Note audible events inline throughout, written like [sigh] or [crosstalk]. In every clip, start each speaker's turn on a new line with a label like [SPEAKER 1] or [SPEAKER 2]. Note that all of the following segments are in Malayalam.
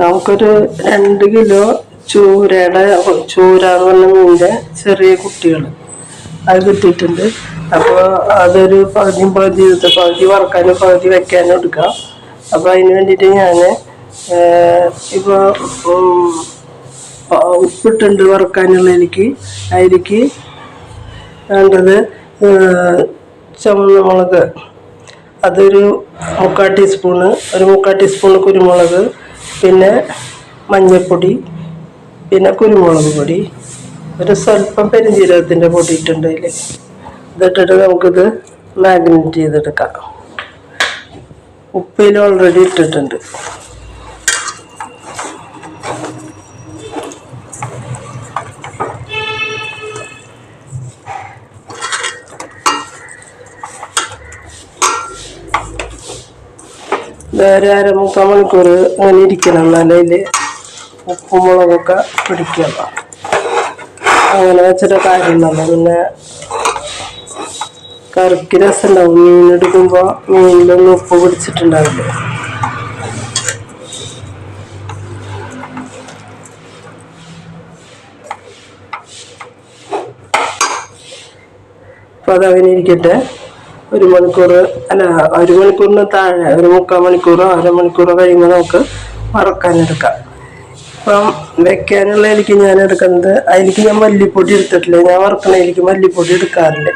[SPEAKER 1] നമുക്കൊരു രണ്ട് കിലോ ചൂരയുടെ ചൂര എന്ന് പറഞ്ഞ മീന്റെ ചെറിയ കുട്ടികൾ. അത് കിട്ടിയിട്ടുണ്ട്. അപ്പോൾ അതൊരു പകുതി എടുത്ത് പകുതി വറക്കാനും പകുതി വെക്കാനും എടുക്കാം അപ്പോൾ അതിന് വേണ്ടിയിട്ട് ഞാൻ ഇപ്പോൾ ഉപ്പിട്ടുണ്ട് വറക്കാനുള്ള എനിക്ക് അതിലേക്ക് വേണ്ടത് ചുവന്ന അതൊരു മുക്കാൽ ടീസ്പൂണ് ഒരു മുക്കാൽ ടീസ്പൂണ് കുരുമുളക്. പിന്നെ മഞ്ഞൾപ്പൊടി പിന്നെ കുരുമുളക് പൊടി ഒരു സ്വല്പം പെരുംജീരകത്തിന്റെ പൊടി ഇട്ടുണ്ട് അതിൽ ഇതിട്ടിട്ട് നമുക്കിത് മാഗ്നേറ്റ് ചെയ്തെടുക്കാം. ഉപ്പിൽ ഓൾറെഡി ഇട്ടിട്ടുണ്ട്. വേറെ അരമുക്കാൽ മണിക്കൂർ അങ്ങനെ ഇരിക്കണം. എന്നാലേ അതിൽ ഉപ്പും മുളകൊക്കെ പിടിക്കണം അങ്ങനെ വെച്ചിട്ട് കാര്യമുണ്ടല്ലോ പിന്നെ കറിക്ക് രസമുണ്ടാവും. മീനെടുക്കുമ്പോൾ മീനിലൊന്നും ഉപ്പ് പിടിച്ചിട്ടുണ്ടാവില്ല. അപ്പോൾ അതങ്ങനെ ഇരിക്കട്ടെ. ഒരു മണിക്കൂർ അല്ല ഒരു മണിക്കൂറിന് താഴെ ഒരു മുക്കാൽ മണിക്കൂറോ അരമണിക്കൂറോ കഴിയുമ്പോൾ നമുക്ക് വറക്കാനെടുക്കാം അപ്പം വെക്കാനുള്ള എനിക്ക് ഞാൻ എടുക്കുന്നത് അതിലേക്ക് ഞാൻ മല്ലിപ്പൊടി എടുത്തിട്ടില്ല. ഞാൻ വറക്കണതിലേക്ക് മല്ലിപ്പൊടി എടുക്കാറില്ല.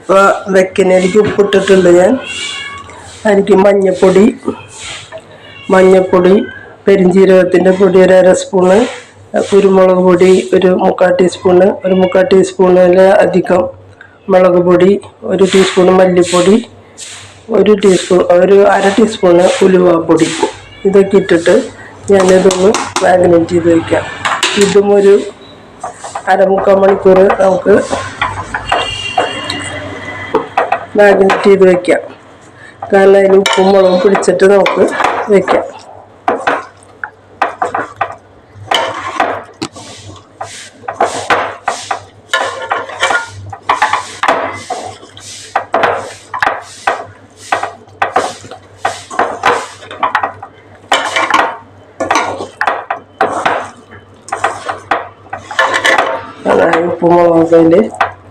[SPEAKER 1] അപ്പോൾ വെക്കണതിലേക്ക് ഉപ്പിട്ടിട്ടുണ്ട് ഞാൻ. അതിലേക്ക് മഞ്ഞപ്പൊടി മഞ്ഞപ്പൊടി പെരിഞ്ജീരകത്തിന്റെ പൊടി ഒരു അര സ്പൂണ് കുരുമുളക് പൊടി ഒരു മുക്കാൽ ടീസ്പൂണ് ഒരു മുക്കാൽ ടീസ്പൂണിൽ അധികം മുളക് പൊടി ഒരു ടീസ്പൂൺ മല്ലിപ്പൊടി ഒരു ടീസ്പൂൺ ഒരു അര ടീസ്പൂണ് ഉലുവാപ്പൊടി. ഇതൊക്കെ ഇട്ടിട്ട് ഞാനിതൊന്ന് മാഗ്നേറ്റ് ചെയ്ത് വയ്ക്കാം ഇതും ഒരു അരമുക്കാൽ മണിക്കൂർ നമുക്ക് മാഗ്നേറ്റ് ചെയ്ത് വയ്ക്കാം കാരണം അതിൽ ഉപ്പും മുളകും പിടിച്ചിട്ട് നമുക്ക് വയ്ക്കാം അതായത് ഉപ്പും മുളകൊക്കെ അതിൽ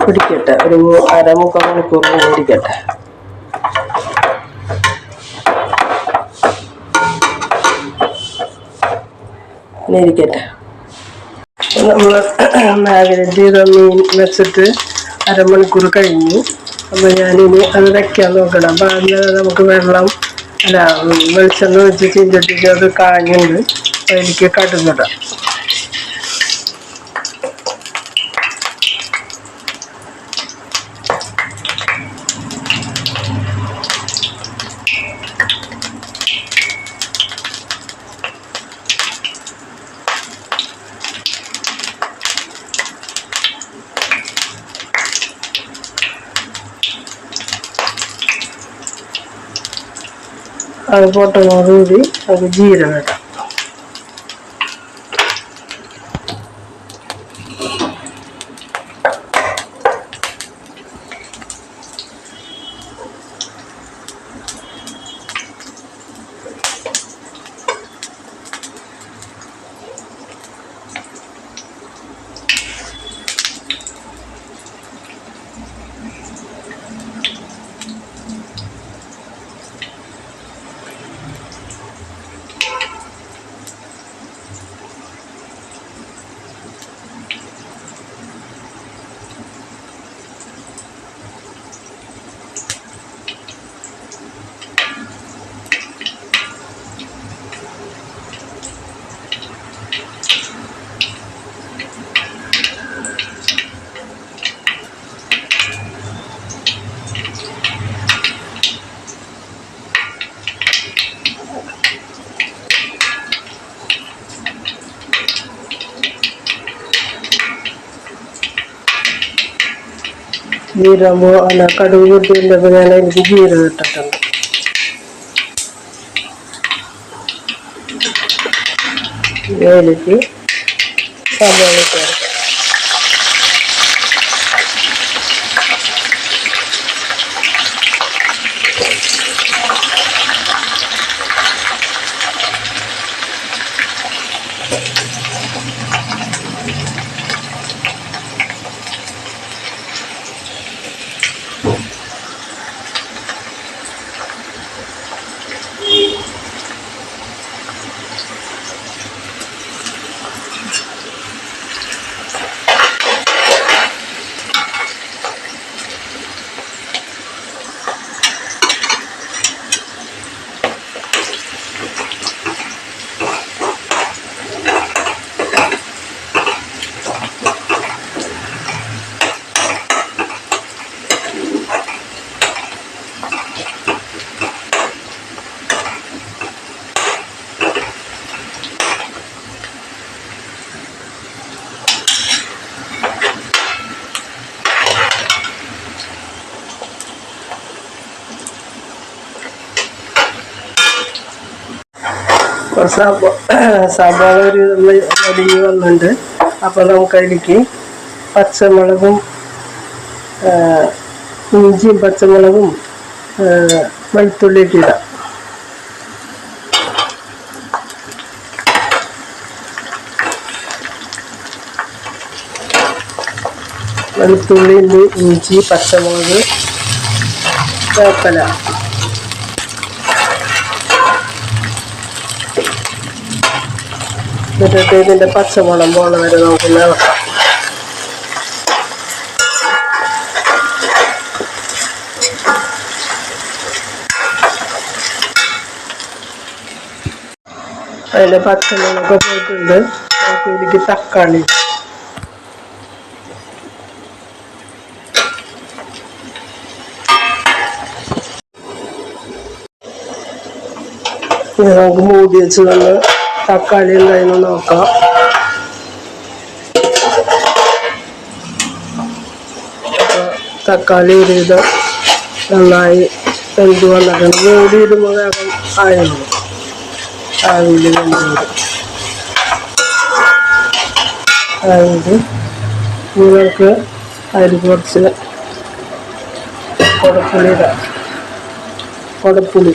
[SPEAKER 1] പിടിക്കട്ടെ. ഒരു അരമുക്കാൽ മണിക്കൂർ പിടിക്കട്ടെ ഇരിക്കട്ടെ നമ്മൾ മാഗ്നറ്റ് മീൻ വെച്ചിട്ട് അരമണിക്കൂർ കഴിഞ്ഞു. അപ്പോൾ ഞാനിനി അത് വെക്കാൻ നോക്കണം. അപ്പോൾ അതിന് നമുക്ക് വെള്ളം അല്ല വെളിച്ചെണ്ണ വെച്ച് ചീഞ്ചട്ടിക്ക് അത് കാഞ്ഞുണ്ട് അതിലേക്ക് കടുകിടാം. അത് പൊട്ടുന്നതോടുകൂടി അത് ജീരകം ഇടാം ജീരകമോ അല്ല കടുക് പൊട്ടിന്റെ അപ്പോൾ ഞാൻ എനിക്ക് ജീരകം ഇട്ടിട്ടുണ്ട് ഇതിലേക്ക് സവാള ഒരു [clears throat] വലിയ വന്നുണ്ട് അപ്പോൾ നമുക്ക് അതിലേക്ക് പച്ചമുളകും ഇഞ്ചിയും പച്ചമുളകും വെളുത്തുള്ളിയൊക്കെ ഇടാം. വെളുത്തുള്ളി ഇഞ്ചി പച്ചമുളക് വേപ്പല. എന്നിട്ട് ഇതിന്റെ പച്ചമുളം പോണ വരെ നമുക്ക് ഇളക്കാം അതിന്റെ പച്ചമുളകൊക്കെ പോയിട്ടുണ്ട്. നമുക്ക് ഇതിലേക്ക് തക്കാളി. നമുക്ക് മൂടി വെച്ച് നമ്മൾ തക്കാളി എന്തായിരുന്നു നോക്കാം തക്കാളി ഒരു വിധം നന്നായി വെന്ത് വന്നിട്ടുണ്ട്. മൂടി ഇടുമ്പോൾ വേഗം വെന്ത് വരും ആവിയിൽ ഇനി അതിൽ കുറച്ച് കൊടപ്പുളി ഇടാം. കൊടപ്പുളി.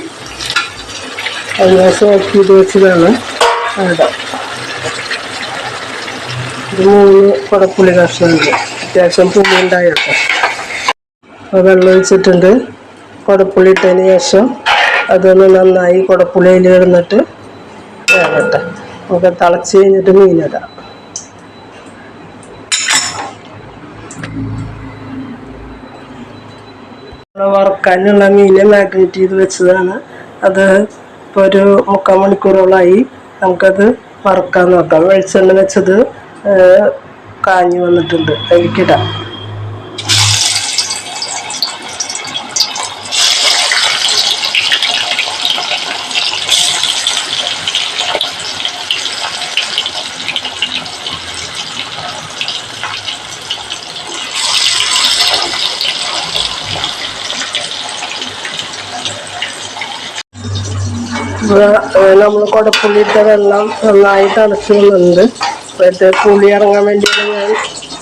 [SPEAKER 1] അതിനെ സോക്ക് ചെയ്ത് വെച്ചതാണ്. ഇടാം മൂന്ന് കുടപ്പുളി കഷ്ണമുണ്ട് അത്യാവശ്യം പുളി ഉണ്ടായിട്ട് അപ്പോൾ വെള്ളം ഒഴിച്ചിട്ടുണ്ട് കുടപ്പുളി ഇട്ടതിന് ശേഷം അതൊന്ന് നന്നായി കുടപ്പുളിയിൽ കിടന്നിട്ട് വേകട്ടെ നമുക്ക് തിളച്ച് കഴിഞ്ഞിട്ട് മീനിടാം വറുക്കാനുള്ള മീനെ മാഗ്നേറ്റ് ചെയ്ത് വെച്ചതാണ് അത് ഇപ്പോൾ ഒരു മുക്കാൽ മണിക്കൂറോളമായി നമുക്കത് വറുക്കാൻ നോക്കാം. വെളിച്ചെണ്ണ വെച്ചത് കാഞ്ഞു വന്നിട്ടുണ്ട്. അതിലേക്കിടാം നമ്മൾ കുടപ്പുള്ളി ഇട്ട വെള്ളം നന്നായി തിളച്ച് വന്നിട്ടുണ്ട്. മറ്റേ പുളി ഇറങ്ങാൻ വേണ്ടിയാണ് ഞാൻ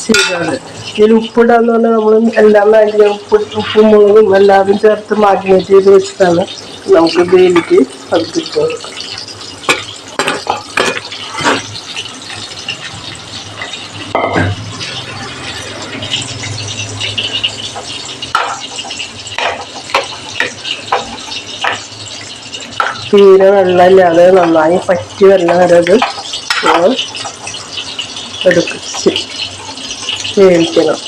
[SPEAKER 1] ചെയ്തത്. ഇതിൽ ഉപ്പിടാന്ന് പറഞ്ഞാൽ നമ്മൾ എല്ലാം വേണ്ടി ഉപ്പ് ഉപ്പും മുളകും എല്ലാതും ചേർത്ത് മാഗ്നേറ്റ് ചെയ്ത് വെച്ചിട്ടാണ് നമുക്ക് ഗ്രേവിക്ക് അത് കൊടുക്കാം തീരെ വെള്ളമില്ലാതെ നന്നായി പറ്റി വരുന്ന വരെ അത് നമ്മൾ എടുപ്പിച്ച് വേവിക്കണം.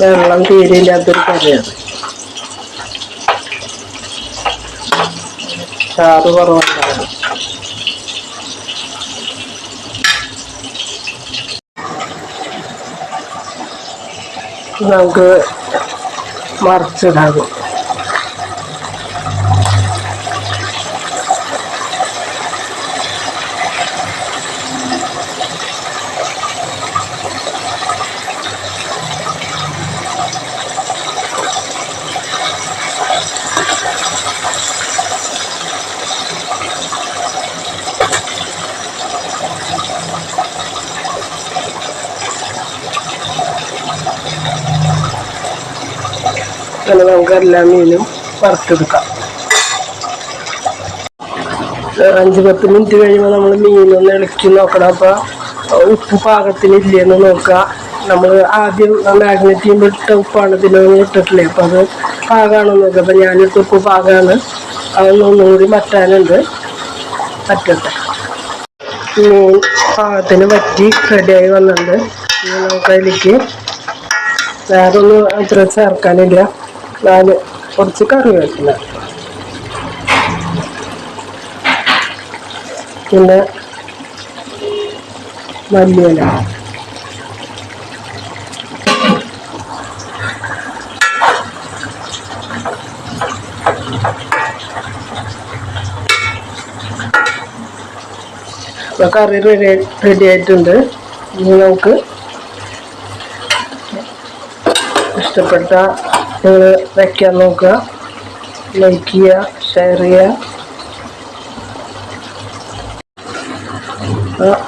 [SPEAKER 1] വെള്ളം തീരെ ഇല്ലാത്തൊരു കറിയാണ്. ചാറ് കുറവുണ്ടാകും നമുക്ക് മറിച്ചിടാകും അങ്ങനെ നമുക്ക് എല്ലാ മീനും വറുത്തെടുക്കാം അഞ്ച് പത്ത് മിനിറ്റ് കഴിയുമ്പോൾ നമ്മൾ മീനൊന്ന് ഇളക്കി നോക്കണം. അപ്പോൾ ഉപ്പ് പാകത്തിന് ഇല്ലേന്ന് നോക്കുക. നമ്മൾ ആദ്യം മാഗ്നറ്റ് ചെയ്യുമ്പോൾ ഇട്ട ഉപ്പാണ് ഇതിലൊന്നും ഇട്ടിട്ടില്ലേ? അപ്പോൾ അത് പാകമാണോ നോക്കുക. അപ്പോൾ ഞാനിട്ട് ഉപ്പ് പാകമാണ് അതൊന്നും കൂടി വറ്റാനുണ്ട്. പറ്റട്ടെ മീൻ പാകത്തിന് വറ്റി റെഡിയായി വന്നിട്ടുണ്ട്. ഇനി നമുക്ക് അതിലേക്ക് വേറെ ഒന്നും അത്ര ചേർക്കാനില്ല. നാല്. കുറച്ച് കറിവേപ്പില പിന്നെ മല്ലിയില. കറി റെഡി റെഡി ആയിട്ടുണ്ട്. ഇനി നമുക്ക് ഇഷ്ടപ്പെട്ട നിങ്ങൾ വയ്ക്കാൻ നോക്കുക. ലൈക്ക് ചെയ്യുക ഷെയർ ചെയ്യുക.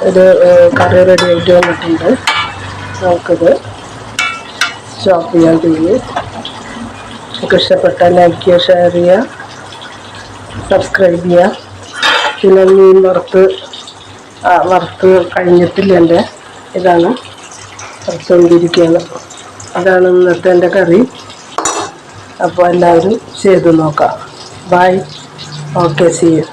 [SPEAKER 1] ഒരു കറി റെഡി ആയിട്ട് വന്നിട്ടുണ്ട്. നമുക്കിത് സ്റ്റോപ്പ് ചെയ്യാൻ കഴിയും നമുക്ക് ഇഷ്ടപ്പെട്ട ലൈക്ക് ചെയ്യുക ഷെയർ ചെയ്യുക സബ്സ്ക്രൈബ് ചെയ്യുക. പിന്നെ മീൻ വറുത്ത് വറുത്ത് കഴിഞ്ഞിട്ടില്ല എന്റെ. ഇതാണ് വറുത്തുകൊണ്ടിരിക്കുകയാണ് അതാണ് ഇന്നത്തെ എന്റെ കറി. അപ്പോൾ എല്ലാവരും ചെയ്ത് നോക്കാം. Bye okay C U